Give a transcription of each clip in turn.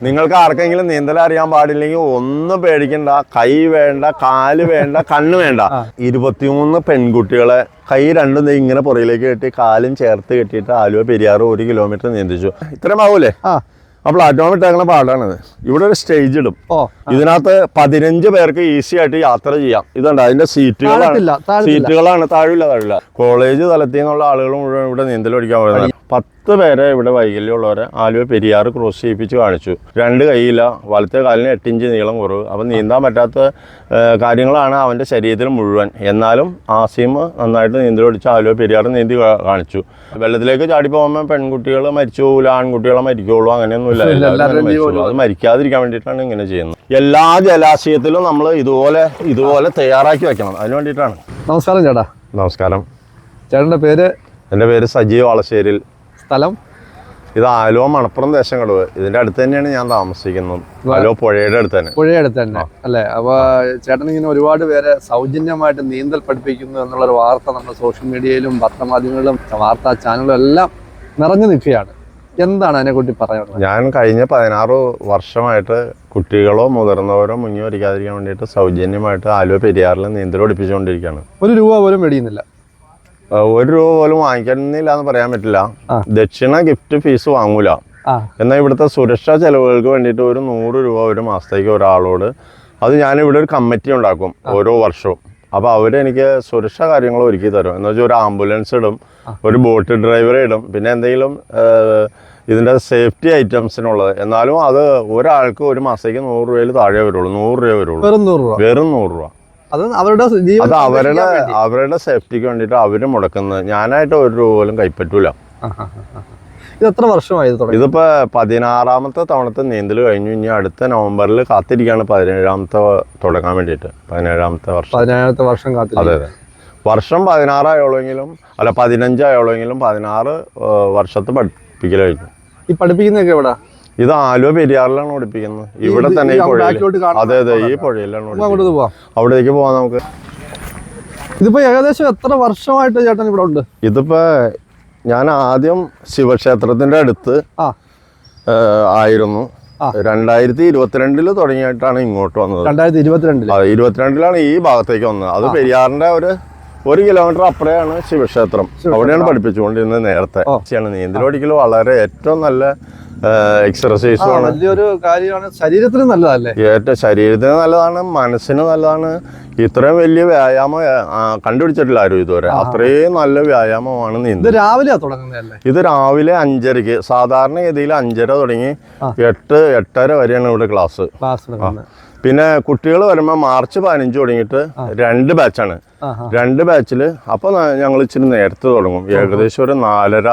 നിങ്ങൾക്ക് ആർക്കെങ്കിലും നീന്തൽ അറിയാൻ പാടില്ലെങ്കിൽ ഒന്നും പേടിക്കണ്ട. കൈ വേണ്ട കാൽ വേണ്ട കണ്ണ് വേണ്ട. ഇരുപത്തിമൂന്ന് പെൺകുട്ടികളെ കൈ രണ്ടും ഇങ്ങനെ പുറകിലേക്ക് കെട്ടി കാലും ചേർത്ത് കെട്ടിയിട്ട് ആലുവ പെരിയാറ് ഒരു കിലോമീറ്റർ നീന്തിച്ചു. ഇത്രയും ആവൂലേ? ആ. പ്ലാറ്റ്ഫോം ഇട്ടേക്കണ പാടാണിത് ഇവിടെ ഒരു സ്റ്റേജ് ഇടും. ഇതിനകത്ത് പതിനഞ്ച് പേർക്ക് ഈസി ആയിട്ട് യാത്ര ചെയ്യാം. ഇതുണ്ട് അതിന്റെ സീറ്റുകളാണ് സീറ്റുകളാണ് താഴില്ല താഴില്ല കോളേജ് തലത്തിൽ നിന്നുള്ള ആളുകളും മുഴുവൻ ഇവിടെ നീന്തൽ പഠിക്കാൻ പോകുന്നത് പത്ത് പേരെ ഇവിടെ വൈകല്യമുള്ളവരെ ആലുവ പെരിയാറ് ക്രോസ് ചെയ്യിപ്പിച്ച് കാണിച്ചു. രണ്ട് കൈയില്ല വലത്തെ കാലിന് എട്ടിഞ്ച് നീളം കുറവ്. അപ്പം നീന്താൻ പറ്റാത്ത കാര്യങ്ങളാണ് അവന്റെ ശരീരത്തിൽ മുഴുവൻ. എന്നാലും ആസിം നന്നായിട്ട് നീന്തൽ പഠിച്ച് ആലുവ പെരിയാറ് നീന്തി കാണിച്ചു. വെള്ളത്തിലേക്ക് ചാടി പോകുമ്പോൾ പെൺകുട്ടികൾ മരിച്ചു പോകില്ല ആൺകുട്ടികളെ മരിക്കുള്ളൂ അങ്ങനെയൊന്നുമില്ല. അത് മരിക്കാതിരിക്കാൻ വേണ്ടിയിട്ടാണ് ഇങ്ങനെ ചെയ്യുന്നത്. എല്ലാ ജലാശയത്തിലും നമ്മൾ ഇതുപോലെ ഇതുപോലെ തയ്യാറാക്കി വെക്കണം. അതിന് വേണ്ടിയിട്ടാണ്. നമസ്കാരം ചേട്ടാ. നമസ്കാരം. ചേട്ടന്റെ പേര്? എന്റെ പേര് സജീവ് വളശ്ശേരിൽ സ്ഥലം? ഇത് ആലുവ മണപ്പുറം ദേശങ്ങൾ. ഇതിന്റെ അടുത്ത് തന്നെയാണ് ഞാൻ താമസിക്കുന്നത്. ആലുവ പുഴയുടെ അടുത്ത് തന്നെ. പുഴയുടെ അടുത്ത് തന്നെ. അല്ലെ? അപ്പൊ ചേട്ടൻ ഇങ്ങനെ ഒരുപാട് പേരെ സൗജന്യമായിട്ട് നീന്തൽ പഠിപ്പിക്കുന്നു എന്നുള്ള ഒരു വാർത്ത നമ്മുടെ സോഷ്യൽ മീഡിയയിലും പത്രമാധ്യമങ്ങളിലും വാർത്താ ചാനലും എല്ലാം നിറഞ്ഞു നിൽക്കുകയാണ്. എന്താണ് അതിനെക്കുറിച്ച് പറയാനുള്ളത്? ഞാൻ കഴിഞ്ഞ പതിനാറ് വർഷമായിട്ട് കുട്ടികളോ മുതിർന്നവരോ മുങ്ങി വരിക്കാതിരിക്കാൻ വേണ്ടിയിട്ട് സൗജന്യമായിട്ട് ആലുവ പെരിയാറിൽ നീന്തൽ പഠിപ്പിച്ചുകൊണ്ടിരിക്കുകയാണ്. ഒരു രൂപ പോലും മേടിയുന്നില്ല ആ, ഒരു രൂപ പോലും വാങ്ങിക്കുന്നില്ല എന്ന് പറയാൻ പറ്റില്ല. ദക്ഷിണ ഗിഫ്റ്റ് ഫീസ് വാങ്ങൂല. എന്നാൽ ഇവിടുത്തെ സുരക്ഷാ ചെലവുകൾക്ക് വേണ്ടിയിട്ട് ഒരു നൂറ് രൂപ ഒരു മാസത്തേക്ക് ഒരാളോട് അത് ഞാനിവിടെ ഒരു കമ്മിറ്റി ഉണ്ടാക്കും ഓരോ വർഷവും. അപ്പോൾ അവരെനിക്ക് സുരക്ഷാ കാര്യങ്ങൾ ഒരുക്കി തരും. എന്ന് വെച്ചാൽ ഒരു ആംബുലൻസ് ഇടും ഒരു ബോട്ട് ഡ്രൈവറെ ഇടും പിന്നെ എന്തെങ്കിലും ഇതിന്റെ ഇതിന്റെ സേഫ്റ്റി ഐറ്റംസിനുള്ളത്. എന്നാലും അത് ഒരാൾക്ക് ഒരു മാസത്തേക്ക് നൂറ് രൂപയിൽ താഴെ വരുള്ളൂ നൂറ് രൂപ വരുള്ളൂ. വെറും നൂറ് രൂപ. വെറും നൂറ് രൂപ. അത് അവരുടെ അത് അവരുടെ അവരുടെ സേഫ്റ്റിക്ക് വേണ്ടിയിട്ട് അവർ മുടക്കുന്നത്. ഞാനായിട്ട് ഒരു രൂപ പോലും കൈപ്പറ്റൂല. ഇത് എത്ര വർഷമായി ഇതിപ്പോ പതിനാറാമത്തെ തവണത്തെ നീന്തൽ കഴിഞ്ഞു. ഇനി അടുത്ത നവംബറിൽ കാത്തിരിക്കുകയാണ് പതിനേഴാമത്തെ തുടങ്ങാൻ വേണ്ടിയിട്ട്. പതിനേഴാമത്തെ വർഷം. പതിനേഴാമത്തെ വർഷം അതെ അതെ. വർഷം പതിനാറായോളെങ്കിലും അല്ല പതിനഞ്ചായോളെങ്കിലും പതിനാറ് വർഷത്തെ പഠിപ്പിക്കൽ കഴിഞ്ഞു. ഈ പഠിപ്പിക്കുന്നതൊക്കെ എവിടെ? ഇത് ആലുവ പെരിയാറിലാണ് ഓടിപ്പിക്കുന്നത്. ഇവിടെ തന്നെ ഈ പുഴയിൽ അതെ അതെ ഈ പുഴയിലാണ് അവിടേക്ക് പോവാം നമുക്ക്. ഇതിപ്പോ ഏകദേശം എത്ര വർഷമായിട്ട് ചേട്ടൻ ഇവിടെ ഉണ്ട്? ഇതിപ്പോ ഞാൻ ആദ്യം ശിവക്ഷേത്രത്തിന്റെ അടുത്ത് ആയിരുന്നു. രണ്ടായിരത്തി ഇരുപത്തിരണ്ടിൽ തുടങ്ങിയിട്ടാണ് ഇങ്ങോട്ട് വന്നത്. രണ്ടായിരത്തി ഇരുപത്തിരണ്ടിൽ ഇരുപത്തിരണ്ടിലാണ് ഈ ഭാഗത്തേക്ക് വന്നത്. അത് പെരിയാറിന്റെ ഒരു ഒരു കിലോമീറ്റർ അപ്പുറയാണ് ശിവക്ഷേത്രം. അവിടെയാണ് പഠിപ്പിച്ചുകൊണ്ടിരുന്നത് നേരത്തെ. പഠിക്കൽ വളരെ ഏറ്റവും നല്ല എക്സർസൈസ് എക്സർസൈസുമാണ് വലിയൊരു കാര്യമാണ്. ശരീരത്തിന് നല്ലതല്ലേ? ഏറ്റവും ശരീരത്തിന് നല്ലതാണ് മനസ്സിന് നല്ലതാണ്. ഇത്രയും വലിയ വ്യായാമം കണ്ടുപിടിച്ചിട്ടില്ല ആരും ഇതുവരെ. അത്രയും നല്ല വ്യായാമമാണ് നീന്തൽ രാവിലെ തുടങ്ങുന്നതല്ലേ? ഇത് രാവിലെ അഞ്ചരക്ക് സാധാരണഗതിയിൽ അഞ്ചര തുടങ്ങി. എട്ട് എട്ടര വരെയാണ് ഇവിടെ ക്ലാസ് പിന്നെ കുട്ടികൾ വരുമ്പോൾ മാർച്ച് പതിനഞ്ച് തുടങ്ങിയിട്ട് രണ്ട് ബാച്ചാണ്. രണ്ട് ബാച്ചിൽ അപ്പൊ ഞങ്ങൾ ഇച്ചിരി നേരത്തെ തുടങ്ങും. ഏകദേശം ഒരു നാലര.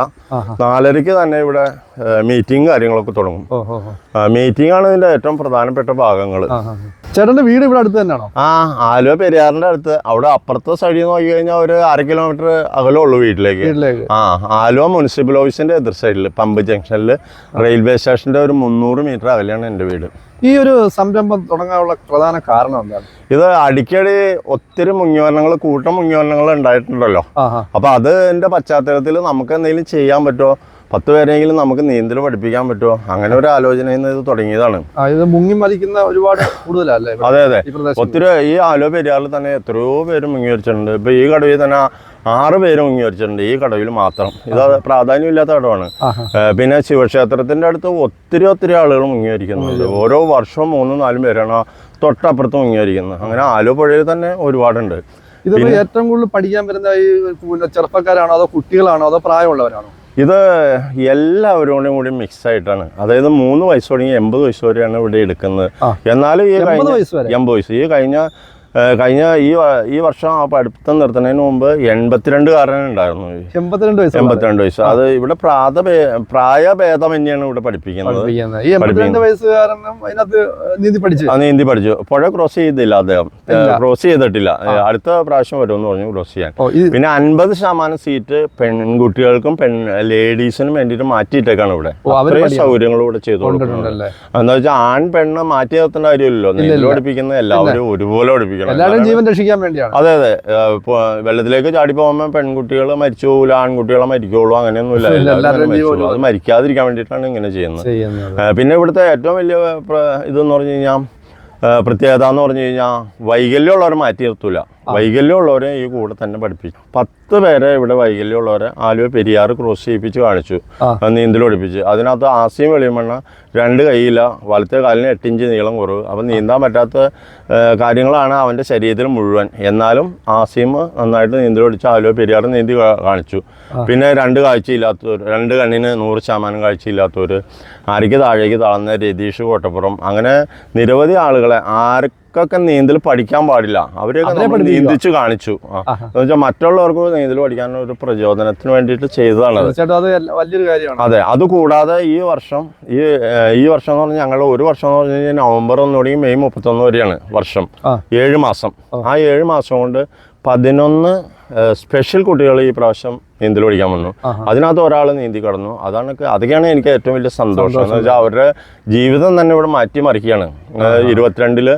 നാലരക്ക് നാലരയ്ക്ക് തന്നെ ഇവിടെ മീറ്റിംഗ് കാര്യങ്ങളൊക്കെ തുടങ്ങും. മീറ്റിംഗ് ആണ് ഇതിന്റെ ഏറ്റവും പ്രധാനപ്പെട്ട ഭാഗങ്ങൾ ചേട്ടന്റെ വീട് ഇവിടെ അടുത്ത് തന്നെയാണോ? ആ ആലുവ പെരിയാറിന്റെ അടുത്ത്. അവിടെ അപ്പുറത്തെ സൈഡിൽ നോക്കി കഴിഞ്ഞാൽ ഒരു അര കിലോമീറ്റർ അകലേ ഉള്ളൂ വീട്ടിലേക്ക്. ആ ആലുവ മുനിസിപ്പൽ ഓഫീസിന്റെ എതിർ സൈഡിൽ പമ്പ് ജംഗ്ഷനിൽ റെയിൽവേ സ്റ്റേഷന്റെ ഒരു മുന്നൂറ് മീറ്റർ അകലെയാണ് എന്റെ വീട്. ഈ ഒരു സംരംഭം തുടങ്ങാനുള്ള പ്രധാന കാരണം എന്താണ്? ഇത് അടിക്കടി ഒത്തിരി മുങ്ങിവരണങ്ങൾ കൂട്ടം മുങ്ങിവരണങ്ങൾ ഉണ്ടായിട്ടുണ്ടല്ലോ. അപ്പൊ അത് എന്റെ പശ്ചാത്തലത്തിൽ നമുക്ക് എന്തെങ്കിലും ചെയ്യാൻ പറ്റുമോ? പത്ത് പേരെങ്കിലും നമുക്ക് നീന്തൽ പഠിപ്പിക്കാൻ പറ്റുമോ? അങ്ങനെ ഒരു ആലോചനയിൽ നിന്ന് ഇത് തുടങ്ങിയതാണ്. ഇത് മുങ്ങി മരിക്കുന്ന ഒരുപാട് കൂടുതലല്ലേ അതെ അതെ. ഒത്തിരി ഈ ആലോ പെരിയാറിൽ തന്നെ എത്രയോ പേര് മുങ്ങി വരിച്ചിട്ടുണ്ട് ഇപ്പൊ ഈ കടവിൽ തന്നെ ആറ് പേര് മുങ്ങി വരിച്ചിട്ടുണ്ട് ഈ കടവിൽ മാത്രം. ഇത് പ്രാധാന്യമില്ലാത്ത കടവാണ്. പിന്നെ ശിവക്ഷേത്രത്തിന്റെ അടുത്ത് ഒത്തിരി ഒത്തിരി ആളുകൾ മുങ്ങി വരിക്കുന്നുണ്ട് ഓരോ വർഷവും മൂന്നും നാലും പേരാണ് തൊട്ടപ്പുറത്ത് മുങ്ങി വരിക്കുന്നത് അങ്ങനെ ആലോ പുഴയിൽ തന്നെ ഒരുപാടുണ്ട്. ഇതിപ്പോ ഏറ്റവും കൂടുതൽ പഠിക്കാൻ വരുന്ന ഈ ചെറുപ്പക്കാരാണോ അതോ കുട്ടികളാണോ അതോ പ്രായമുള്ളവരാണോ? ഇത് എല്ലാവരോടും കൂടി മിക്സ് ആയിട്ടാണ്. അതായത് മൂന്ന് വയസ്സ് തുടങ്ങി എൺപത് വയസ്സ് വരെയാണ് ഇവിടെ എടുക്കുന്നത്. എന്നാലും ഈ എൺപത് കഴിഞ്ഞ വയസ്സ് എൺപത് വയസ്സ്. ഈ കഴിഞ്ഞ കഴിഞ്ഞ ഈ ഈ വർഷം ആ പഠിത്തം നിർത്തുന്നതിന് മുമ്പ് എൺപത്തിരണ്ട് കാരനുണ്ടായിരുന്നു എൺപത്തിരണ്ട് വയസ്സ് എൺപത്തിരണ്ട് വയസ്സ്. അത് ഇവിടെ പ്രാത പ്രായഭേദം തന്നെയാണ് ഇവിടെ പഠിപ്പിക്കുന്നത്. ഈ എൺപത്തിരണ്ട് വയസ്സുകാരനും അതിനകത്ത് നീന്തി പഠിച്ചു. നീന്തി പഠിച്ചു. പുഴ ക്രോസ് ചെയ്തില്ല അദ്ദേഹം. ക്രോസ് ചെയ്തിട്ടില്ല. അടുത്ത പ്രാവശ്യം വരുമെന്ന് പറഞ്ഞു ക്രോസ് ചെയ്യാൻ. പിന്നെ അൻപത് ശതമാനം സീറ്റ് പെൺകുട്ടികൾക്കും പെൺ ലേഡീസിനും വേണ്ടിയിട്ട് മാറ്റിയിട്ടേക്കാണ് ഇവിടെ. അത്രയും. സൗകര്യങ്ങൾ ഇവിടെ ചെയ്തു കൊടുക്കുന്നുണ്ട്. എന്താ വെച്ചാൽ ആൺ പെണ്ണ് മാറ്റി നിർത്തേണ്ട കാര്യമില്ലല്ലോ. നീന്തൽ പഠിപ്പിക്കുന്ന എല്ലാവരും ഒരുപോലെ പഠിപ്പിക്കും. പഠിപ്പിക്കണം എല്ലാവരും ജീവൻ രക്ഷിക്കാൻ വേണ്ടിയാണ്. അതെ അതെ. വെള്ളത്തിലേക്ക് ചാടി പോകുമ്പോൾ പെൺകുട്ടികൾ മരിച്ചു പോകില്ല ആൺകുട്ടികളെ മരിക്കുള്ളൂ അങ്ങനെയൊന്നുമില്ല. അത് മരിക്കാതിരിക്കാൻ വേണ്ടിയിട്ടാണ് ഇങ്ങനെ ചെയ്യുന്നത്. പിന്നെ ഇവിടുത്തെ ഏറ്റവും വലിയ ഇതെന്ന് പറഞ്ഞു കഴിഞ്ഞാൽ പ്രത്യേകത എന്ന് പറഞ്ഞു കഴിഞ്ഞാൽ വൈകല്യമുള്ളവരെ മാറ്റി നിർത്തൂല. വൈകല്യമുള്ളവരെ ഈ കൂടെ തന്നെ പഠിപ്പിച്ചു പത്ത് പേരെ ഇവിടെ വൈകല്യമുള്ളവരെ ആലുവ പെരിയാർ ക്രോസ് ചെയ്യിപ്പിച്ച് കാണിച്ചു. പഠിപ്പിച്ച്. അതിനകത്ത് ആസിയും വെളിമണ്ണ രണ്ട് കൈയില്ല വലത്തെ കാലിന് എട്ടിഞ്ച് നീളം കുറവ്. അപ്പം നീന്താൻ പറ്റാത്ത കാര്യങ്ങളാണ് അവന്റെ ശരീരത്തിൽ മുഴുവൻ. എന്നാലും ആസിം നന്നായിട്ട് നീന്തൽ പഠിച്ച് ആലുവ പെരിയാർ നീന്തി കാണിച്ചു. പിന്നെ രണ്ട് കാഴ്ചയില്ലാത്തവർ രണ്ട് കണ്ണിന് നൂറ് ശതമാനം കാഴ്ചയില്ലാത്തവർ ആരയ്ക്ക് താഴേക്ക് താഴ്ന്ന രതീഷ് കോട്ടപ്പുറം അങ്ങനെ നിരവധി ആളുകളെ ആർക്കൊക്കെ നീന്തൽ പഠിക്കാൻ പാടില്ല. അവരെയൊക്കെ നീന്തിച്ച് കാണിച്ചു. എന്ന് വെച്ചാൽ മറ്റുള്ളവർക്ക് നീന്തൽ പഠിക്കാൻ ഒരു പ്രചോദനത്തിന് വേണ്ടിയിട്ട് ചെയ്തതാണ് അത് എല്ലാ- വലിയൊരു കാര്യമാണ്. അതെ. അതുകൂടാതെ ഈ വർഷം ഈ ഈ വർഷം എന്ന് പറഞ്ഞാൽ ഞങ്ങൾ ഒരു വർഷം എന്ന് പറഞ്ഞു കഴിഞ്ഞാൽ നവംബർ ഒന്ന് തുടങ്ങി മെയ് മുപ്പത്തൊന്ന് വരെയാണ് വർഷം. ഏഴ് മാസം. ആ ഏഴ് മാസം കൊണ്ട് പതിനൊന്ന് സ്പെഷ്യൽ കുട്ടികൾ ഈ പ്രാവശ്യം നീന്തൽ പഠിക്കാൻ വന്നു. അതിനകത്ത് ഒരാൾ നീന്തി കടന്നു. അതാണ് അതൊക്കെയാണ് എനിക്ക് ഏറ്റവും വലിയ സന്തോഷം. എന്ന് വെച്ചാൽ അവരുടെ ജീവിതം തന്നെ ഇവിടെ മാറ്റിമറിക്കുകയാണ് ഏഹ്, ഇരുപത്തിരണ്ടിൽ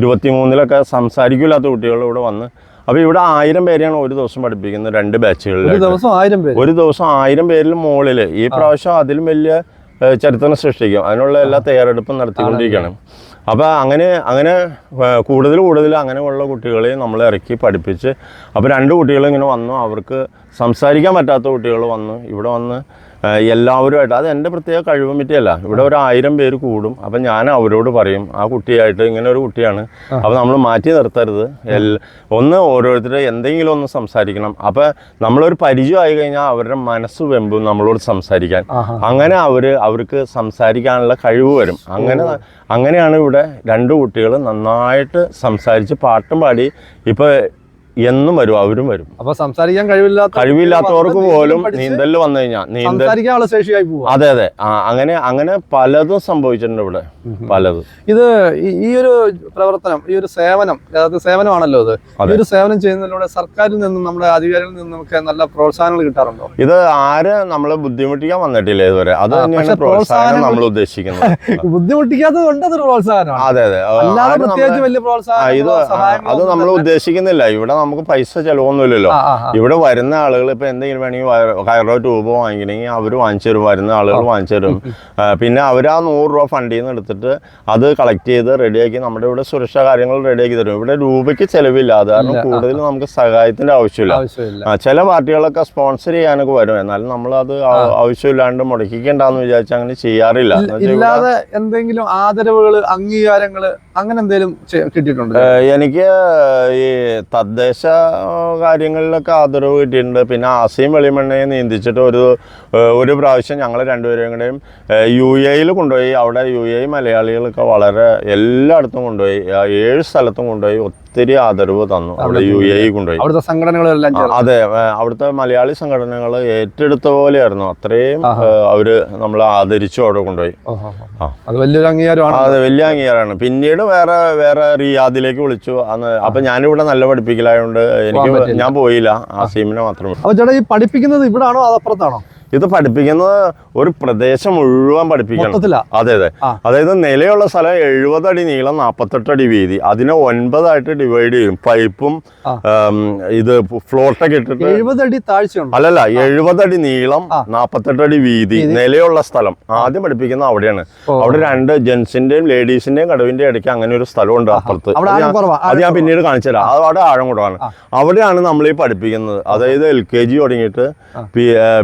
ഇരുപത്തിമൂന്നിലൊക്കെ സംസാരിക്കില്ലാത്ത കുട്ടികൾ ഇവിടെ വന്ന്. അപ്പോൾ ഇവിടെ ആയിരം പേരെയാണ് ഒരു ദിവസം പഠിപ്പിക്കുന്നത് രണ്ട് ഒരു ബാച്ചുകളിൽ ദിവസം ആയിരം പേര്? ഒരു ദിവസം ആയിരം പേരിൽ മുകളിൽ ഈ പ്രാവശ്യം അതിലും വലിയ ചരിത്രം സൃഷ്ടിക്കും. അതിനുള്ള എല്ലാ തയ്യാറെടുപ്പും നടത്തിക്കൊണ്ടിരിക്കുകയാണ്. അപ്പോൾ അങ്ങനെ അങ്ങനെ കൂടുതൽ കൂടുതൽ അങ്ങനെയുള്ള കുട്ടികളെ നമ്മൾ ഇറക്കി പഠിപ്പിച്ച് അപ്പോൾ രണ്ട് കുട്ടികൾ ഇങ്ങനെ വന്നു. അവർക്ക് സംസാരിക്കാൻ പറ്റാത്ത കുട്ടികൾ വന്നു. ഇവിടെ വന്ന് എല്ലാവരുമായിട്ട്. അത് എന്റെ പ്രത്യേക കഴിവ് പറ്റിയല്ല ഇവിടെ ഒരു ആയിരം പേര് കൂടും. അപ്പം ഞാൻ അവരോട് പറയും ആ കുട്ടിയായിട്ട് ഇങ്ങനെ ഒരു കുട്ടിയാണ്. അപ്പം നമ്മൾ മാറ്റി നിർത്തരുത്. ഒന്ന് ഓരോരുത്തരും എന്തെങ്കിലും ഒന്ന് സംസാരിക്കണം. അപ്പം നമ്മളൊരു പരിചയമായി കഴിഞ്ഞാൽ അവരുടെ മനസ്സ് വെമ്പും നമ്മളോട് സംസാരിക്കാൻ. അങ്ങനെ അവർ അവർക്ക് സംസാരിക്കാനുള്ള കഴിവ് വരും. അങ്ങനെ അങ്ങനെയാണ് ഇവിടെ രണ്ട് കുട്ടികൾ നന്നായിട്ട് സംസാരിച്ച് പാട്ടും പാടി. ഇപ്പോൾ എന്നും വരും അവരും വരും. അപ്പൊ സംസാരിക്കാൻ കഴിവില്ലാത്ത കഴിവില്ലാത്തവർക്ക് പോലും നീന്തലിൽ വന്നു കഴിഞ്ഞാൽ നീന്തൽ ശേഷിയായി പോകും അതെ അതെ. ആ, അങ്ങനെ അങ്ങനെ പലതും സംഭവിച്ചിട്ടുണ്ട് ഇവിടെ. പലതും. ഇത് ഈ- ഒരു പ്രവർത്തനം ഈ ഒരു സേവനം അതായത് സേവനമാണല്ലോ ഇത്. ഈ ഒരു സേവനം ചെയ്യുന്നതിലൂടെ സർക്കാരിൽ നിന്നും നമ്മുടെ അധികാരികളിൽ നിന്നും ഒക്കെ നല്ല പ്രോത്സാഹനങ്ങൾ കിട്ടാറുണ്ടോ? ഇത് ആര് നമ്മളെ ബുദ്ധിമുട്ടിക്കാൻ വന്നിട്ടില്ല ഇതുവരെ. അത് തന്നെയാണ് പ്രോത്സാഹനം നമ്മൾ ഉദ്ദേശിക്കുന്നത്. ബുദ്ധിമുട്ടിക്കാത്തത് കൊണ്ട് അതൊരു പ്രോത്സാഹനമാണ്. അതെ അതെ. അല്ലാതെ പ്രത്യേകിച്ച് വലിയ ഇത് പ്രോത്സാഹനം അത് നമ്മൾ ഉദ്ദേശിക്കുന്നില്ല. ഇവിടെ നമുക്ക് പൈസ ചെലവൊന്നുമില്ലല്ലോ. ഇവിടെ വരുന്ന ആളുകൾ ഇപ്പൊ എന്തെങ്കിലും വേണമെങ്കിൽ കയറോ ട്യൂബോ വാങ്ങിക്കണമെങ്കിൽ അവർ വാങ്ങിച്ചു തരും. വരുന്ന ആളുകൾ വാങ്ങിച്ചു തരും. പിന്നെ അവർ ആ നൂറ് രൂപ ഫണ്ടിൽ നിന്ന് എടുത്തിട്ട് അത് കളക്ട് ചെയ്ത് റെഡിയാക്കി നമ്മുടെ ഇവിടെ സുരക്ഷാ കാര്യങ്ങൾ റെഡിയാക്കി തരും. ഇവിടെ രൂപയ്ക്ക് ചെലവില്ല. അത് കാരണം കൂടുതൽ നമുക്ക് സഹായത്തിന്റെ ആവശ്യമില്ല. ചില പാർട്ടികളൊക്കെ സ്പോൺസർ ചെയ്യാനൊക്കെ വരും. എന്നാലും നമ്മൾ അത് ആവശ്യമില്ലാണ്ട് മുടക്കിക്കണ്ടെന്ന് വിചാരിച്ച് അങ്ങനെ ചെയ്യാറില്ല. ഇല്ലാതെ എന്തെങ്കിലും ആദരവുകൾ അംഗീകാരങ്ങൾ അങ്ങനെ എന്തെങ്കിലും കിട്ടിയിട്ടുണ്ട്? എനിക്ക് ഈ തദ്ദേശ കാര്യങ്ങളിലൊക്കെ ആദരവ് കിട്ടിയിട്ടുണ്ട്. പിന്നെ ആസിയും വെളിമണ്ണയെ നീന്തിച്ചിട്ട് ഒരു ഒരു പ്രാവശ്യം ഞങ്ങൾ രണ്ടുപേരും കൂടെയും യു എയിൽ കൊണ്ടുപോയി. അവിടെ യു എ മലയാളികളൊക്കെ വളരെ എല്ലായിടത്തും കൊണ്ടുപോയി. ഏഴ് സ്ഥലത്തും കൊണ്ടുപോയി. ഒത്തിരി ആദരവ് തന്നു. അവിടെ യു എ കൊണ്ടുപോയി. അവിടുത്തെ സംഘടനകളെല്ലാം അതെ അവിടുത്തെ മലയാളി സംഘടനകൾ ഏറ്റെടുത്ത പോലെയായിരുന്നു. അത്രയും അവർ നമ്മളെ ആദരിച്ചു അവിടെ കൊണ്ടുപോയി. അത് വലിയൊരു അംഗീകാരമാണ്. അതെ വലിയ അംഗീകാരമാണ്. പിന്നീട് വേറെ വേറെ റിയാദിലേക്ക് വിളിച്ചു. അന്ന് അപ്പൊ ഞാനിവിടെ നല്ല പഠിപ്പിക്കലായതുകൊണ്ട് എനിക്ക് ഞാൻ പോയില്ല. ആ സീമിനെ മാത്രമേ അപ്പൊ ചേട്ടാ ഈ പഠിപ്പിക്കുന്നത് ഇവിടെ ആണോ അപ്പുറത്താണോ ഇത് പഠിപ്പിക്കുന്നത് ഒരു പ്രദേശം മുഴുവൻ പഠിപ്പിക്കണം. അതെ അതെ. അതായത് നിലയുള്ള സ്ഥലം എഴുപത് അടി നീളം നാൽപ്പത്തെട്ട് അടി വീതി. അതിനെ ഒൻപതായിട്ട് ഡിവൈഡ് ചെയ്യും. പൈപ്പും ഇത് ഫ്ലോട്ടൊക്കെ ഇട്ടിട്ട് എഴുപത് അടി താഴ്ചയുണ്ട്. അല്ലല്ല എഴുപത് അടി നീളം. നാൽപ്പത്തെട്ട് അടി വീതി നിലയുള്ള സ്ഥലം. ആദ്യം പഠിപ്പിക്കുന്നത് അവിടെയാണ്. അവിടെ രണ്ട് ജെൻസിന്റെയും ലേഡീസിന്റെയും കടവിന്റെ ഇടയ്ക്ക് അങ്ങനെ ഒരു സ്ഥലമുണ്ട് അപ്പുറത്ത്. അത് ഞാൻ- പിന്നീട് കാണിച്ചു തരാം. അവിടെ ആഴം കുറവാണ്. അവിടെയാണ് നമ്മൾ ഈ പഠിപ്പിക്കുന്നത്. അതായത് എൽ കെ ജി തുടങ്ങിയിട്ട്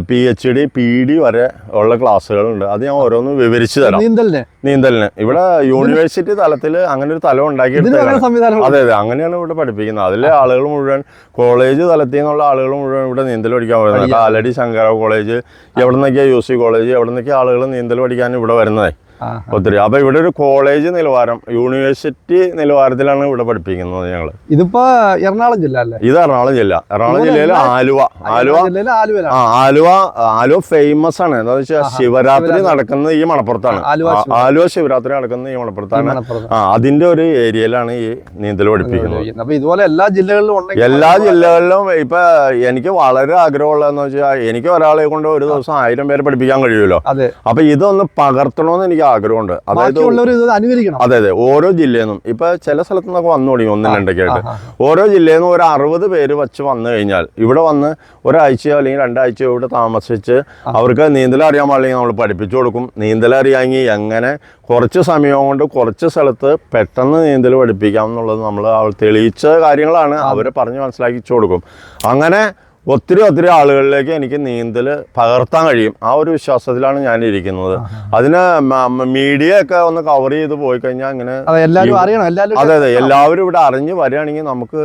P H D P D വരെ ഉള്ള ക്ലാസ്സുകളുണ്ട്. അത് ഞാൻ ഓരോന്ന് വിവരിച്ചു തരാം. നീന്തലിന്? നീന്തലിന്. ഇവിടെ യൂണിവേഴ്സിറ്റി തലത്തിൽ അങ്ങനെ ഒരു തലം സംവിധാനം അതെ അതെ. അങ്ങനെയാണ് ഇവിടെ പഠിപ്പിക്കുന്നത്. അതിലെ ആളുകൾ മുഴുവൻ കോളേജ് തലത്തിൽ നിന്നുള്ള ആളുകൾ മുഴുവൻ ഇവിടെ നീന്തൽ പഠിക്കാൻ വരുന്നത് കാലടി ശങ്കര കോളേജ് എവിടെ നിന്നൊക്കെയാണ് യു സി കോളേജ് എവിടെ നിന്നൊക്കെയാണ് ആളുകൾ നീന്തൽ പഠിക്കാൻ ഇവിടെ വരുന്നത്. ഒത്തിരി. അപ്പൊ ഇവിടെ ഒരു കോളേജ് നിലവാരം യൂണിവേഴ്സിറ്റി നിലവാരത്തിലാണ് ഇവിടെ പഠിപ്പിക്കുന്നത് ഞങ്ങൾ ഇതിപ്പോ എറണാകുളം ജില്ല അല്ലേ? ഇത് എറണാകുളം ജില്ല. എറണാകുളം ജില്ലയിലെ ജില്ലയിൽ ആലുവ. ആലുവ ആ ആലുവ ആലുവ ഫേമസ് ആണ്. എന്താ വെച്ചാൽ ശിവരാത്രി നടക്കുന്ന നടക്കുന്നത് ഈ മണപ്പുറത്താണ്. ആലുവ ശിവരാത്രി. നടക്കുന്ന നടക്കുന്നത് ഈ മണപ്പുറത്താണ് ആ അതിന്റെ ഒരു ഏരിയയിലാണ് ഈ നീന്തൽ പഠിപ്പിക്കുന്നത്. അപ്പൊ ഇതുപോലെ എല്ലാ ജില്ലകളിലും എല്ലാ ജില്ലകളിലും ഇപ്പൊ എനിക്ക് വളരെ ആഗ്രഹമുള്ളതെന്ന് വെച്ചാൽ എനിക്ക് ഒരാളെ കൊണ്ട് ഒരു ദിവസം ആയിരം പേരെ പഠിപ്പിക്കാൻ കഴിയുമല്ലോ. അപ്പൊ ഇതൊന്ന് പകർത്തണമെന്ന് എനിക്ക് ആഗ്രഹമുണ്ട്. അതായത് അനുകരിക്കണം. അതെ അതെ. ഓരോ ജില്ലയിൽ നിന്നും ഇപ്പൊ ചില സ്ഥലത്തു നിന്നൊക്കെ വന്നു തുടങ്ങി ഒന്നും രണ്ടൊക്കെ ആയിട്ട്. ഓരോ ജില്ലയിൽ നിന്നും ഒരു അറുപത് പേര് വച്ച് വന്നു കഴിഞ്ഞാൽ ഇവിടെ വന്ന് ഒരാഴ്ചയോ അല്ലെങ്കിൽ രണ്ടാഴ്ചയോ ഇവിടെ താമസിച്ച് അവർക്ക് നീന്തൽ അറിയാൻ പാടില്ലെങ്കിൽ നമ്മൾ പഠിപ്പിച്ചു കൊടുക്കും. നീന്തൽ അറിയാമെങ്കിൽ എങ്ങനെ കുറച്ച് സമയം കൊണ്ട് കുറച്ച് സ്ഥലത്ത് പെട്ടെന്ന് നീന്തൽ പഠിപ്പിക്കാം എന്നുള്ളത് നമ്മൾ തെളിയിച്ച കാര്യങ്ങളാണ് അവരെ പറഞ്ഞ് മനസ്സിലാക്കിച്ചു കൊടുക്കും. അങ്ങനെ ഒത്തിരി ഒത്തിരി ആളുകളിലേക്ക് എനിക്ക് നീന്തൽ പകർത്താൻ കഴിയും. ആ ഒരു വിശ്വാസത്തിലാണ് ഞാൻ ഇരിക്കുന്നത് അതിന് മീഡിയ ഒക്കെ ഒന്ന് കവർ ചെയ്ത് പോയി കഴിഞ്ഞാൽ അങ്ങനെ അതെ എല്ലാവരും അറിയണം എല്ലാവരും അതെ അതെ എല്ലാവരും ഇവിടെ അറിഞ്ഞു വരികയാണെങ്കിൽ നമുക്ക്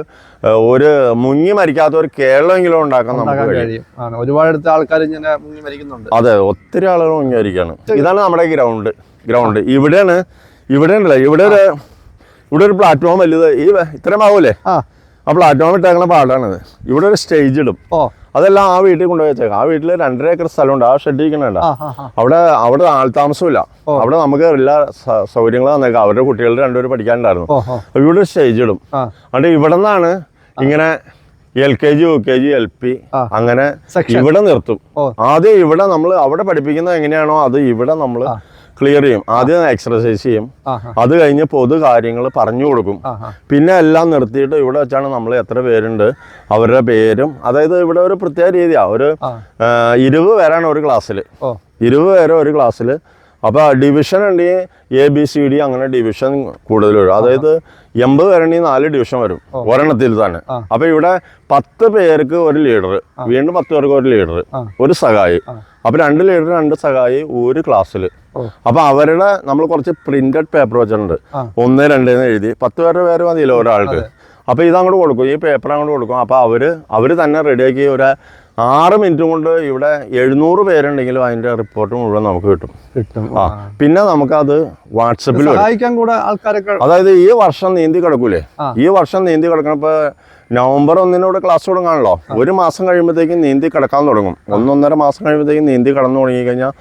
ഒരു മുങ്ങി മരിക്കാത്ത ഒരു കേരളമെങ്കിലും ഉണ്ടാക്കാൻ നമുക്ക് കഴിയും. കഴിയും. ഒരുപാട് അടുത്ത ആൾക്കാർ ഇങ്ങനെ മുങ്ങി മരിക്കുന്നുണ്ട്. അതെ ഒത്തിരി ആളുകൾ മുങ്ങി മരിക്കുകയാണ്. ഇതാണ് നമ്മുടെ ഗ്രൗണ്ട് ഗ്രൗണ്ട് ഇവിടെയാണ് ഇവിടെ ഉണ്ടല്ലോ ഇവിടെ ഒരു ഇവിടെ ഒരു പ്ലാറ്റ്ഫോം വലുത്. ഈ ഇത്രയും ആവൂലേ? ആ പ്ലാറ്റ്ഫോം ഇട്ടേക്കണ പാടാണിത്. ഇവിടെ ഒരു സ്റ്റേജ് ഇടും. ഓ. അതെല്ലാം ആ വീട്ടിൽ കൊണ്ടുപോയി വെച്ചേക്കാം ആ വീട്ടിൽ രണ്ടര ഏക്കർ സ്ഥലമുണ്ട്. ആ ഷെഡ് ഇരിക്കണേണ്ട അവിടെ അവിടെ ആൾ താമസമില്ല അവിടെ നമുക്ക് എല്ലാ സൗകര്യങ്ങളും തന്നേക്കാം. അവരുടെ കുട്ടികൾ രണ്ടുപേരും പഠിക്കാനുണ്ടായിരുന്നു. ഇവിടെ സ്റ്റേജ് ഇടും. അതുകൊണ്ട് ഇവിടെ നിന്നാണ് ഇങ്ങനെ L K G U K G L P അങ്ങനെ. ഇവിടെ നിർത്തും. ആദ്യം ഇവിടെ നമ്മൾ അവിടെ പഠിപ്പിക്കുന്നത് എങ്ങനെയാണോ അത് ഇവിടെ നമ്മൾ. ക്ലിയർ ചെയ്യും. ആദ്യം എക്സർസൈസ് ചെയ്യും. അത് കഴിഞ്ഞ് പൊതു കാര്യങ്ങൾ പറഞ്ഞു കൊടുക്കും. പിന്നെ എല്ലാം നിർത്തിയിട്ട് ഇവിടെ വെച്ചാണ് നമ്മൾ എത്ര പേരുണ്ട് അവരുടെ പേരും. അതായത് ഇവിടെ ഒരു പ്രത്യേക രീതിയാണ് ഒരു ഇരുപത് പേരാണ് ഒരു ക്ലാസ്സിൽ ഇരുപത് പേരെ ഒരു ക്ലാസ്സിൽ അപ്പോൾ ഡിവിഷൻ ഉണ്ടെങ്കിൽ എ ബി സി ഡി അങ്ങനെ ഡിവിഷൻ കൂടുതൽ വരും. അതായത് എൺപത് പേരുണ്ടെങ്കിൽ നാല് ഡിവിഷൻ വരും. ഒരെണ്ണത്തിൽ തന്നെ. അപ്പോൾ ഇവിടെ പത്ത് പേർക്ക് ഒരു ലീഡർ വീണ്ടും പത്ത് പേർക്ക് ഒരു ലീഡർ ഒരു സഹായി. അപ്പോൾ രണ്ട് ലീഡർ രണ്ട് സഹായി ഒരു ക്ലാസ്സിൽ. അപ്പോൾ അവരുടെ നമ്മൾ കുറച്ച് പ്രിന്റഡ് പേപ്പർ വെച്ചിട്ടുണ്ട്. ഒന്ന് രണ്ട് എന്ന് എഴുതി. പത്ത് പേരുടെ പേര് മതിയല്ലോ ഒരാൾക്ക്. അപ്പോൾ അങ്ങോട്ട് കൊടുക്കും. ഈ പേപ്പർ അങ്ങോട്ട് കൊടുക്കും. അപ്പോൾ അവർ അവർ തന്നെ റെഡിയാക്കി ഒരു ആറ് മിനിറ്റ് കൊണ്ട് ഇവിടെ എഴുന്നൂറ് പേരുണ്ടെങ്കിലും അതിന്റെ റിപ്പോർട്ട് മുഴുവൻ നമുക്ക് കിട്ടും. കിട്ടും. ആ പിന്നെ നമുക്കത് വാട്സപ്പിൽ സഹായിക്കാൻ കൂടെ ആൾക്കാരൊക്കെ അതായത് ഈ വർഷം നീന്തി കിടക്കൂലേ? ഈ വർഷം നീന്തി കിടക്കണപ്പോ നവംബർ ഒന്നിനോട് ക്ലാസ് തുടങ്ങാണല്ലോ. ഒരു മാസം കഴിയുമ്പോഴത്തേക്കും നീന്തി കിടക്കാൻ തുടങ്ങും. ഒന്നൊന്നര മാസം കഴിയുമ്പോഴത്തേക്കും നീന്തി കടന്നു തുടങ്ങി കഴിഞ്ഞാൽ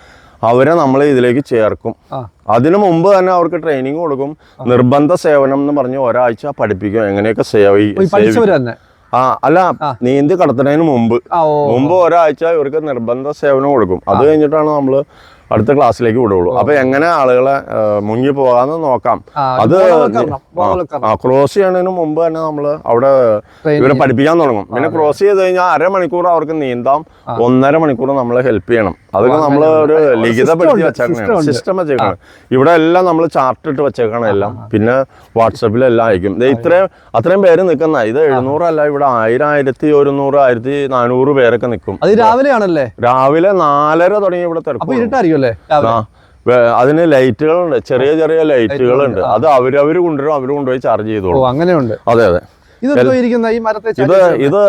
അവരെ നമ്മൾ ഇതിലേക്ക് ചേർക്കും. അതിനു മുമ്പ് തന്നെ അവർക്ക് ട്രെയിനിങ് കൊടുക്കും. നിർബന്ധ സേവനം എന്ന് പറഞ്ഞ് ഒരാഴ്ച പഠിപ്പിക്കും. എങ്ങനെയൊക്കെ സേവി ആ അല്ല നീന്തി കടത്തുന്നതിന് മുമ്പ്. മുമ്പ് ഒരാഴ്ച ഇവർക്ക് നിർബന്ധ സേവനം കൊടുക്കും. അത് കഴിഞ്ഞിട്ടാണ് നമ്മൾ അടുത്ത ക്ലാസ്സിലേക്ക് വിടുള്ളൂ. അപ്പൊ എങ്ങനെ ആളുകളെ മുങ്ങി പോകാന്ന് നോക്കാം. അത് ക്രോസ് ചെയ്യണതിന് മുമ്പ് തന്നെ നമ്മൾ അവിടെ ഇവരെ പഠിപ്പിക്കാൻ തുടങ്ങും. പിന്നെ ക്രോസ് ചെയ്ത് കഴിഞ്ഞാൽ അരമണിക്കൂർ അവർക്ക് നീന്താം. ഒന്നര മണിക്കൂർ നമ്മൾ ഹെൽപ്പ് ചെയ്യണം. അതൊക്കെ നമ്മൾ ഒരു ലിഖിതപ്പെടുത്തി വെച്ചേക്കണം. സിസ്റ്റം വെച്ചേക്കണം. ഇവിടെ എല്ലാം നമ്മൾ ചാർട്ട് ഇട്ട് വെച്ചേക്കണം എല്ലാം. പിന്നെ വാട്സപ്പിൽ എല്ലാം അയക്കും. ഇത് ഇത്രയും അത്രയും പേര് നിൽക്കുന്ന ഇത് എഴുന്നൂറല്ല ഇവിടെ ആയിരം ആയിരത്തി ഒരുന്നൂറ് ആയിരത്തി നാനൂറ് പേരൊക്കെ നിൽക്കും. അത് രാവിലെയാണല്ലേ? രാവിലെ നാലര തുടങ്ങി ഇവിടെ തിരക്കും അല്ലേ? അതിന് ലൈറ്റുകളുണ്ട്. ചെറിയ ചെറിയ ലൈറ്റുകളുണ്ട്. അത് അവരവര് കൊണ്ടുവരും. അവർ കൊണ്ടുപോയി ചാർജ് ചെയ്തോളൂ. അങ്ങനെയുണ്ട്. അതെ അതെ. ഇത് ഇത്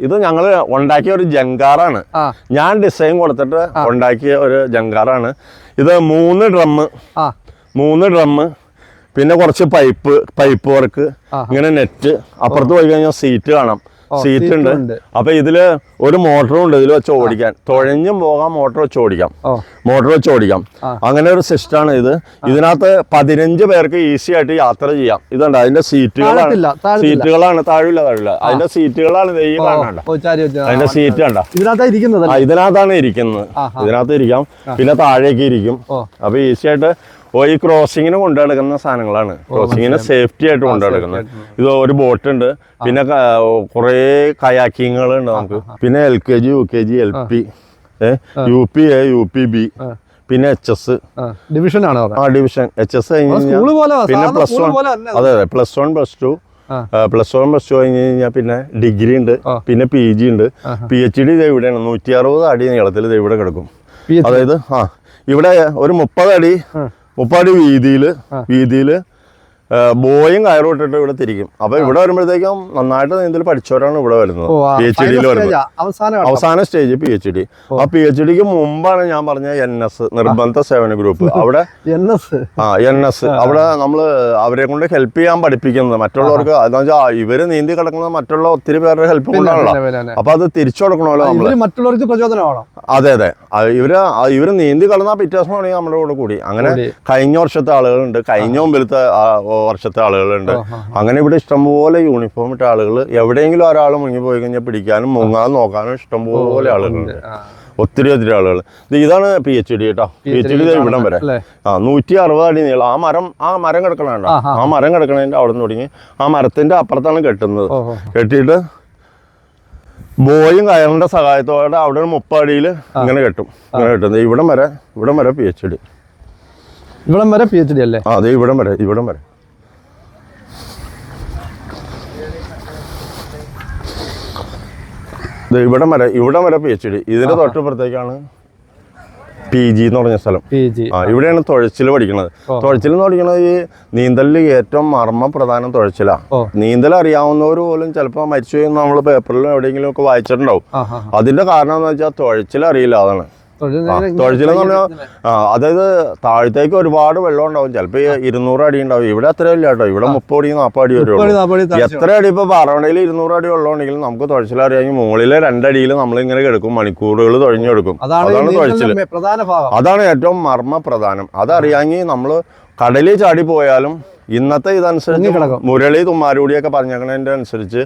ഇത് ഞങ്ങൾ ഉണ്ടാക്കിയ ഒരു ജങ്കാറാണ്. ഞാൻ ഡിസൈൻ കൊടുത്തിട്ട് ഉണ്ടാക്കിയ ഒരു ജങ്കാറാണ്. ഇത് മൂന്ന് ഡ്രം ആ. മൂന്ന് ഡ്രം പിന്നെ കുറച്ച് പൈപ്പ് പൈപ്പ് വർക്ക്. ഇങ്ങനെ നെറ്റ്. അപ്പുറത്ത് പോയി കഴിഞ്ഞാൽ സീറ്റ് കാണാം. സീറ്റ് ഉണ്ട് അപ്പൊ ഇതിൽ ഒരു മോട്ടറും ഉണ്ട് ഇതിൽ വെച്ച് ഓടിക്കാൻ. തുഴഞ്ഞും പോകാം മോട്ടർ വെച്ച് ഓടിക്കാം. മോട്ടർ വെച്ച് ഓടിക്കാം. അങ്ങനെ ഒരു സിസ്റ്റാണ് ഇത്. ഇതിനകത്ത് പതിനഞ്ച് പേർക്ക് ഈസി ആയിട്ട് യാത്ര ചെയ്യാം. ഇതുണ്ട്. അതിന്റെ സീറ്റുകളാണ്. സീറ്റുകളാണ്. താഴില്ല താഴില്ല അതിന്റെ സീറ്റുകളാണ് അതിന്റെ സീറ്റ് കണ്ട? ഇതിനകത്താണ് ഇരിക്കുന്നത്. ഇതിനകത്ത് ഇരിക്കാം. പിന്നെ താഴേക്ക് ഇരിക്കും. അപ്പൊ ഈസി ആയിട്ട് ഓ ഈ ക്രോസിങ്ങിന് കൊണ്ടുനടക്കുന്ന സാധനങ്ങളാണ്. ക്രോസിങ്ങിന് സേഫ്റ്റി ആയിട്ട് കൊണ്ടു നടക്കുന്നത് ഇത് ഒരു ബോട്ട് ഉണ്ട് പിന്നെ കുറേ കയാക്കിങ്ങൾ ഉണ്ട് നമുക്ക്. പിന്നെ L K G U K G L P U P A U P B പിന്നെ എച്ച് എസ്. ഡിവിഷൻ ആണോ ആ ഡിവിഷൻ. എച്ച് എസ് പിന്നെ പ്ലസ് വൺ. അതെ അതെ plus one plus two. Plus one plus two കഴിഞ്ഞ് കഴിഞ്ഞാൽ പിന്നെ ഡിഗ്രി ഉണ്ട്. പിന്നെ പി ജി ഉണ്ട്. പി എച്ച് ഡി ഇവിടെയാണ്. നൂറ്റി അറുപത് അടി നീളത്തിൽ ഇത് ഇവിടെ കിടക്കും. അതായത് ആ ഇവിടെ ഒരു മുപ്പത് അടി അടി വീതിയിൽ വീതിയിൽ ബോയും കയറും ഇട്ടിട്ട് ഇവിടെ തിരിക്കും. അപ്പൊ ഇവിടെ വരുമ്പോഴത്തേക്കും നന്നായിട്ട് നീന്തൽ പഠിച്ചവരാണ് ഇവിടെ വരുന്നത്. പി എച്ച് ഡിയിൽ വരുന്നത്. അവസാന സ്റ്റേജ് പി എച്ച് ഡി ആ പി എച്ച് ഡിക്ക് മുമ്പാണ് ഞാൻ പറഞ്ഞ എൻ എസ് നിർബന്ധ സേവന ഗ്രൂപ്പ് അവിടെ. ആ എൻ എസ് അവിടെ നമ്മൾ അവരെ കൊണ്ട് ഹെൽപ്പ് ചെയ്യാൻ പഠിപ്പിക്കുന്നത്. മറ്റുള്ളവർക്ക് എന്താ വെച്ചാൽ ഇവർ നീന്തി കിടക്കുന്നത് മറ്റുള്ള ഒത്തിരി പേരുടെ ഹെൽപ്പ് കൊണ്ടാണല്ലോ. അപ്പൊ അത് തിരിച്ചു കൊടുക്കണമല്ലോ നമ്മൾ മറ്റുള്ളവർക്ക് പ്രചോദനമാണോ അതെ അതെ. ഇവർ ഇവർ നീന്തി കിടന്ന പിറ്റേ ദിവസമാണെങ്കിൽ നമ്മുടെ കൂടെ കൂടി. അങ്ങനെ കഴിഞ്ഞ വർഷത്തെ ആളുകളുണ്ട്. കഴിഞ്ഞ മുമ്പിലത്തെ വർഷത്തെ ആളുകളുണ്ട്. അങ്ങനെ ഇവിടെ ഇഷ്ടംപോലെ യൂണിഫോം ഇട്ട ആളുകൾ എവിടെയെങ്കിലും ഒരാൾ മുങ്ങി പോയി കഴിഞ്ഞാൽ പിടിക്കാനും മുങ്ങാതെ നോക്കാനും ഇഷ്ടംപോലെ ആളുകളുണ്ട്. ഒത്തിരി ഒത്തിരി ആളുകൾ ഇതാണ് പി എച്ച് ഡി കേട്ടോ പി എച്ച് ഡി ഇവിടം വരെ. ആ നൂറ്റി അറുപത് അടി നീളം. ആ മരം ആ മരം കിടക്കണേണ്ട ആ, മരം കിടക്കണതിന്റെ അവിടെ നിന്ന് തുടങ്ങി. ആ മരത്തിന്റെ അപ്പുറത്താണ് കെട്ടുന്നത്. കെട്ടിയിട്ട് ബോയും കയറിന്റെ സഹായത്തോടെ അവിടെ ഒരു മുപ്പത് അടിയിൽ ഇങ്ങനെ കെട്ടും. ഇങ്ങനെ കെട്ടുന്നത് ഇവിടം വരെ ഇവിടം വരെ പി എച്ച് ഡി ഇവിടം വരെ പി എച്ച് ഡി അല്ലേ? അതെ ഇവിടം വരെ ഇവിടം വരെ. ഇവിടം വരെ ഇവിടം വരെ പി എച്ച് ഡി ഇതിന്റെ തൊട്ടപ്പുറത്തേക്കാണ് പി ജി എന്ന് പറഞ്ഞ സ്ഥലം. പി ജി ആ ഇവിടെയാണ് തുഴച്ചിൽ പഠിക്കുന്നത്. തുഴച്ചിൽ എന്ന് പഠിക്കുന്നത് ഈ നീന്തലിൽ ഏറ്റവും മർമ്മ പ്രധാനം തുഴച്ചിലാണ് നീന്തൽ അറിയാവുന്നവർ പോലും ചിലപ്പോൾ മരിച്ചു നമ്മൾ പേപ്പറിലും എവിടെയെങ്കിലും ഒക്കെ വായിച്ചിട്ടുണ്ടാവും. അതിന്റെ കാരണം എന്ന് വെച്ചാൽ തുഴച്ചിൽ അറിയില്ല അതാണ്. എന്ന് പറഞ്ഞാൽ ആ അതായത് താഴത്തേക്ക് ഒരുപാട് വെള്ളം ഉണ്ടാവും. ചിലപ്പോൾ ഇരുന്നൂറ് അടി ഉണ്ടാവും. ഇവിടെ അത്ര ഇല്ല കേട്ടോ. ഇവിടെ മുപ്പത് അടി നാൽപ്പത് അടി വരും. എത്ര അടി ഇപ്പോൾ പറവണയിൽ ഇരുന്നൂറ് അടി വെള്ളം ഉണ്ടെങ്കിലും നമുക്ക് തുഴച്ചിലറിയാമെങ്കിൽ മുകളിലെ രണ്ടടിയിൽ നമ്മൾ ഇങ്ങനെ കിടക്കും. മണിക്കൂറുകൾ തുഴഞ്ഞെടുക്കും അതാണ് തുഴച്ചിൽ അതാണ് ഏറ്റവും മർമ്മ പ്രധാനം അതറിയാമെങ്കിൽ നമ്മൾ കടലിൽ ചാടി പോയാലും ഇന്നത്തെ ഇതനുസരിച്ച് മുരളി തുമ്മാരൂടിയൊക്കെ പറഞ്ഞേക്കണതിന്റെ അനുസരിച്ച്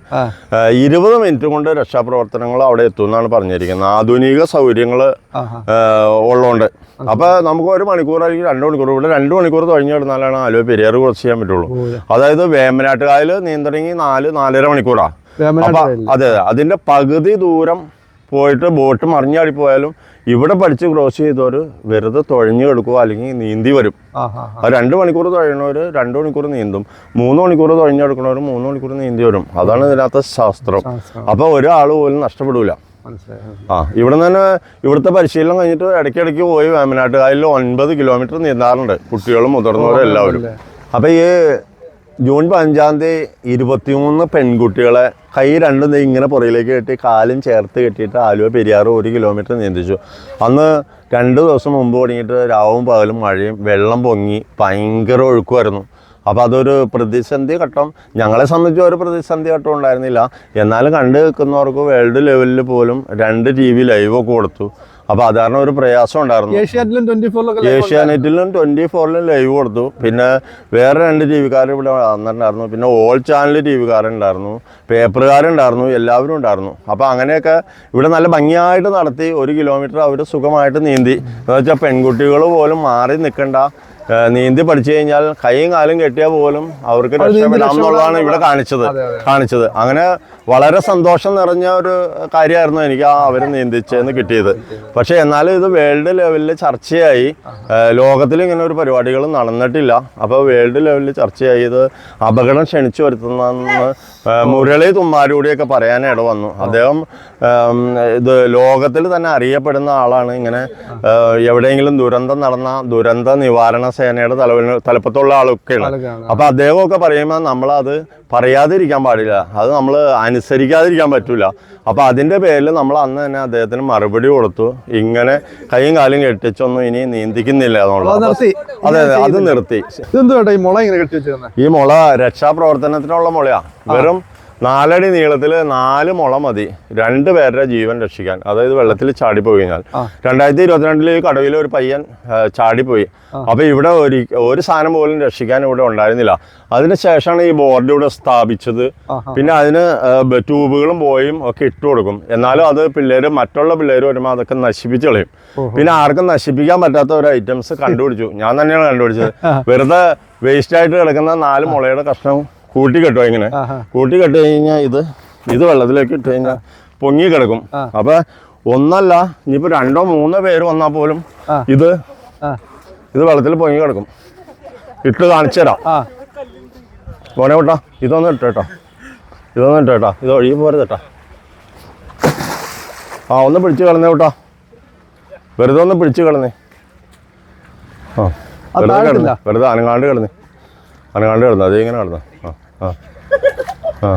ഇരുപത് മിനിറ്റ് കൊണ്ട് രക്ഷാപ്രവർത്തനങ്ങൾ അവിടെ എത്തും എന്നാണ് പറഞ്ഞിരിക്കുന്നത്. ആധുനിക സൗകര്യങ്ങൾ ഉള്ളതുകൊണ്ട് അപ്പൊ നമുക്ക് ഒരു മണിക്കൂർ അല്ലെങ്കിൽ രണ്ട് മണിക്കൂർ ഇവിടെ രണ്ട് മണിക്കൂർ തുഴഞ്ഞു കിടന്നാലാണ് ആലുവ പെരിയാർ കുറച്ച് ചെയ്യാൻ പറ്റുള്ളൂ. അതായത് വേമ്പനാട്ടുകായൽ നീന്തണമെങ്കിൽ നാല് നാലര മണിക്കൂറാണ് അതെ അപ്പൊ അതെ അതിന്റെ പകുതി ദൂരം പോയിട്ട് ബോട്ട് മറിഞ്ഞാടി പോയാലും ഇവിടെ പഠിച്ച് ക്രോസ് ചെയ്തവർ വെറുതെ തുഴഞ്ഞു കിടക്കുക അല്ലെങ്കിൽ നീന്തി വരും. രണ്ട് മണിക്കൂർ തുഴയണവർ രണ്ട് മണിക്കൂർ നീന്തും. മൂന്ന് മണിക്കൂർ തുഴഞ്ഞെടുക്കണവർ മൂന്ന് മണിക്കൂർ നീന്തി വരും. അതാണ് ഇതിനകത്തെ ശാസ്ത്രം. അപ്പൊ അപ്പോൾ ഒരാൾ പോലും നഷ്ടപ്പെടൂല. ആ ഇവിടെ തന്നെ ഇവിടുത്തെ പരിശീലനം കഴിഞ്ഞിട്ട് ഇടയ്ക്കിടയ്ക്ക് പോയി വേമ്പനാട്ടുകായലിൽ ഒൻപത് കിലോമീറ്റർ നീന്താറുണ്ട് കുട്ടികളും മുതിർന്നവരും എല്ലാവരും. അപ്പൊ അപ്പോൾ ഈ ജൂൺ പതിനഞ്ചാം തീയതി ഇരുപത്തിമൂന്ന് പെൺകുട്ടികളെ കൈ രണ്ടും ഇങ്ങനെ പുറകിലേക്ക് കെട്ടി കാലും ചേർത്ത് കെട്ടിയിട്ട് ആലുവ പെരിയാർ ഒരു കിലോമീറ്റർ നീന്തിച്ചു. അന്ന് രണ്ട് ദിവസം മുമ്പ് തുടങ്ങിയിട്ട് രാവും പകലും മഴയും വെള്ളം പൊങ്ങി ഭയങ്കര ഒഴുക്കുമായിരുന്നു. അപ്പോൾ അതൊരു പ്രതിസന്ധി ഘട്ടം. ഞങ്ങളെ സംബന്ധിച്ച് ഒരു പ്രതിസന്ധി ഘട്ടം ഉണ്ടായിരുന്നില്ല. എന്നാലും കണ്ടു നിൽക്കുന്നവർക്ക് വേൾഡ് ലെവലിൽ പോലും രണ്ട് ടി വി ലൈവൊക്കെ കൊടുത്തു. അപ്പോൾ അതാണ് ഒരു പ്രയാസം ഉണ്ടായിരുന്നു. ഏഷ്യാനെറ്റിലും ട്വന്റി ഏഷ്യാനെറ്റിലും ഫോറിലും ലൈവ് കൊടുത്തു. പിന്നെ വേറെ രണ്ട് ടി വിക്കാർ ഇവിടെ വന്നിട്ടുണ്ടായിരുന്നു. പിന്നെ ഓൾ ചാനൽ ടി വിക്കാരുണ്ടായിരുന്നു പേപ്പറുകാരുണ്ടായിരുന്നു. എല്ലാവരും ഉണ്ടായിരുന്നു. അപ്പൊ അങ്ങനെയൊക്കെ ഇവിടെ നല്ല ഭംഗിയായിട്ട് നടത്തി ഒരു കിലോമീറ്റർ അവർ സുഖമായിട്ട് നീന്തി. എന്ന് വെച്ചാൽ പെൺകുട്ടികൾ പോലും മാറി നിൽക്കണ്ട നീന്തി പഠിച്ചു കഴിഞ്ഞാൽ കൈയും കാലും കെട്ടിയാൽ പോലും അവർക്ക് അത് നീന്തി രക്ഷപ്പെടാം എന്നുള്ളതാണ് ഇവിടെ. കാണിച്ചത്. കാണിച്ചത്. അങ്ങനെ വളരെ സന്തോഷം നിറഞ്ഞ ഒരു കാര്യമായിരുന്നു എനിക്ക് ആ അവർ നീന്തിച്ചെന്ന് കിട്ടിയത്. പക്ഷേ എന്നാലും ഇത് വേൾഡ് ലെവലിൽ ചർച്ചയായി. ലോകത്തിൽ ഇങ്ങനെ ഒരു പരിപാടികൾ നടന്നിട്ടില്ല. അപ്പോൾ വേൾഡ് ലെവലിൽ ചർച്ചയായി. ഇത് അപകടം ക്ഷണിച്ചു വരുത്തുന്ന മുരളി തുമ്മാരൂടിയൊക്കെ പറയാൻ ഇട വന്നു. അദ്ദേഹം ഇത് ലോകത്തിൽ തന്നെ അറിയപ്പെടുന്ന ആളാണ്. ഇങ്ങനെ എവിടെയെങ്കിലും ദുരന്തം നടന്ന ദുരന്ത നിവാരണ സേനയുടെ തല തലപ്പത്തുള്ള ആളൊക്കെയാണ്. അപ്പോൾ അപ്പൊ അദ്ദേഹമൊക്കെ പറയുമ്പോൾ നമ്മളത് പറയാതിരിക്കാൻ പാടില്ല. അത് നമ്മൾ അനുസരിക്കാതിരിക്കാൻ പറ്റില്ല അപ്പോൾ അതിന്റെ പേരിൽ നമ്മൾ അന്ന് തന്നെ അദ്ദേഹത്തിന് മറുപടി കൊടുത്തു. ഇങ്ങനെ കൈയും കാലും കെട്ടിച്ചൊന്നും ഇനി നീന്തിക്കുന്നില്ല എന്നുള്ളത്. അതെ അതെ അത് നിർത്തി. ഈ മുള ഇങ്ങനെ കെട്ടി വെച്ചിരുന്നത് ഈ മുള രക്ഷാപ്രവർത്തനത്തിനുള്ള മുളയാ. വെറും നാലടി നീളത്തിൽ നാല് മുള മതി. രണ്ട് പേരുടെ ജീവൻ രക്ഷിക്കാൻ. അതായത് വെള്ളത്തിൽ ചാടിപ്പോയി കഴിഞ്ഞാൽ. രണ്ടായിരത്തി ഇരുപത്തിരണ്ടിൽ ഈ കടവിൽ ഒരു പയ്യൻ ചാടിപ്പോയി. അപ്പൊ ഇവിടെ ഒരു ഒരു സാധനം പോലും രക്ഷിക്കാൻ ഇവിടെ ഉണ്ടായിരുന്നില്ല. അതിനുശേഷമാണ് ഈ ബോർഡ് ഇവിടെ സ്ഥാപിച്ചത്. പിന്നെ അതിന് ട്യൂബുകളും ബോയും ഒക്കെ ഇട്ട് കൊടുക്കും. എന്നാലും അത് പിള്ളേർ മറ്റുള്ള പിള്ളേർ വരുമ്പോൾ അതൊക്കെ നശിപ്പിച്ച് കളയും. പിന്നെ ആർക്കും നശിപ്പിക്കാൻ പറ്റാത്ത ഒരു ഐറ്റംസ് കണ്ടുപിടിച്ചു. ഞാൻ തന്നെയാണ് കണ്ടുപിടിച്ചത്. വെറുതെ വേസ്റ്റ് ആയിട്ട് കിടക്കുന്ന നാല് മുളയുടെ കഷ്ണം കൂട്ടി കെട്ടും ഇങ്ങനെ. കൂട്ടി കെട്ടി കഴിഞ്ഞാൽ ഇത് ഇത് വെള്ളത്തിലേക്ക് ഇട്ട് കഴിഞ്ഞാൽ പൊങ്ങി കിടക്കും. അപ്പൊ ഒന്നല്ല ഇനിയിപ്പോ രണ്ടോ മൂന്നോ പേര് വന്നാൽ പോലും ഇത് ഇത് വെള്ളത്തിൽ പൊങ്ങി കിടക്കും. ഇട്ട് കാണിച്ചു തരാം. പോനെ കൂട്ടാ ഇതൊന്നും ഇട്ടേട്ടോ ഇതൊന്നും ഇട്ടേട്ടാ ഇത് ഒഴുകി പോരുത് കേട്ടോ. ആ ഒന്ന് പിടിച്ച് കളഞ്ഞേ കൂട്ടാ വെറുതെ ഒന്ന് പിടിച്ച് കളഞ്ഞേ ആ വെറുതെ? കിടന്ന് വെറുതെ അനങ്ങാണ്ട് കിടന്ന്. അനങ്ങാണ്ട് കിടന്നു അതേ ഇങ്ങനെ കിടന്നു. ആ ആ ആ.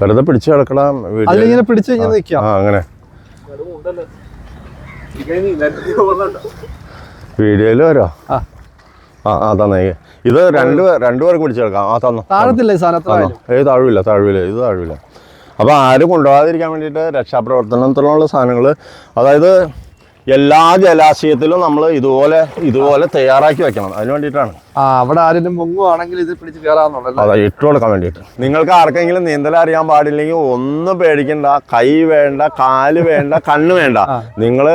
വെറുതെ പിടിച്ച് കിടക്കണം അതിലിങ്ങനെ പിടിച്ച് ഇങ്ങനെ നിൽക്കാം ആ അങ്ങനെ. വീഡിയോയിൽ വരോ? ആ. ആ തന്നേ. ഇത് രണ്ട് പേ- രണ്ടു പേർക്ക് പിടിച്ച് കിടക്കാം. ആ തന്നു താഴത്തില്ലേ സാധനം? ഏത് താഴ്വില്ല താഴ്വില്ല ഇത് താഴ്വില്ല അപ്പോൾ ആരും കൊണ്ടുപോകാതിരിക്കാൻ വേണ്ടിയിട്ട് രക്ഷാപ്രവർത്തനത്തിലുള്ള സാധനങ്ങൾ അതായത് എല്ലാ ജലാശയത്തിലും നമ്മൾ ഇതുപോലെ ഇതുപോലെ തയ്യാറാക്കി വെക്കണം. അതിന് വേണ്ടിയിട്ടാണ്. ആ അവിടെ ആരെങ്കിലും മുങ്ങുവാണെങ്കിൽ ഇത് പിടിച്ച് കയറാന്നുള്ളല്ലേ അതാ ഇട്ട് കൊടുക്കാൻ വേണ്ടിയിട്ട്. നിങ്ങൾക്ക് ആർക്കെങ്കിലും നീന്തൽ അറിയാൻ പാടില്ലെങ്കിൽ ഒന്നും പേടിക്കണ്ട. കൈ വേണ്ട കാൽ വേണ്ട കണ്ണ് വേണ്ട. നിങ്ങൾ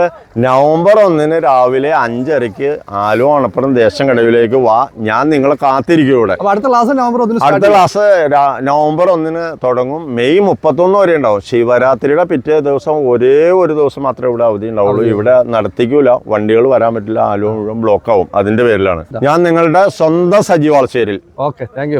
നവംബർ ഒന്നിന് രാവിലെ അഞ്ചരയ്ക്ക് ആലുവ അണപ്പുറം ദേശം കടവിലേക്ക് വാ. ഞാൻ നിങ്ങളെ കാത്തിരിക്കും ഇവിടെ. അടുത്ത ക്ലാസ് നവംബർ ഒന്നിന് അടുത്ത ക്ലാസ് നവംബർ ഒന്നിന് തുടങ്ങും. മെയ് മുപ്പത്തൊന്ന് വരെ ഉണ്ടാവും. ശിവരാത്രിയുടെ പിറ്റേ ദിവസം ഒരേ ഒരു ദിവസം മാത്രമേ ഇവിടെ അവധി ഉണ്ടാവുള്ളൂ. ഇവിടെ നടത്തിക്കൂല വണ്ടികൾ വരാൻ പറ്റില്ല ആലുവ മുഴുവൻ ബ്ലോക്ക് ആവും. അതിന്റെ പേരിലാണ്. ഞാൻ നിങ്ങളുടെ സ്വന്തം സജീവാൾശ്ശേരിൽ ഓക്കെ താങ്ക്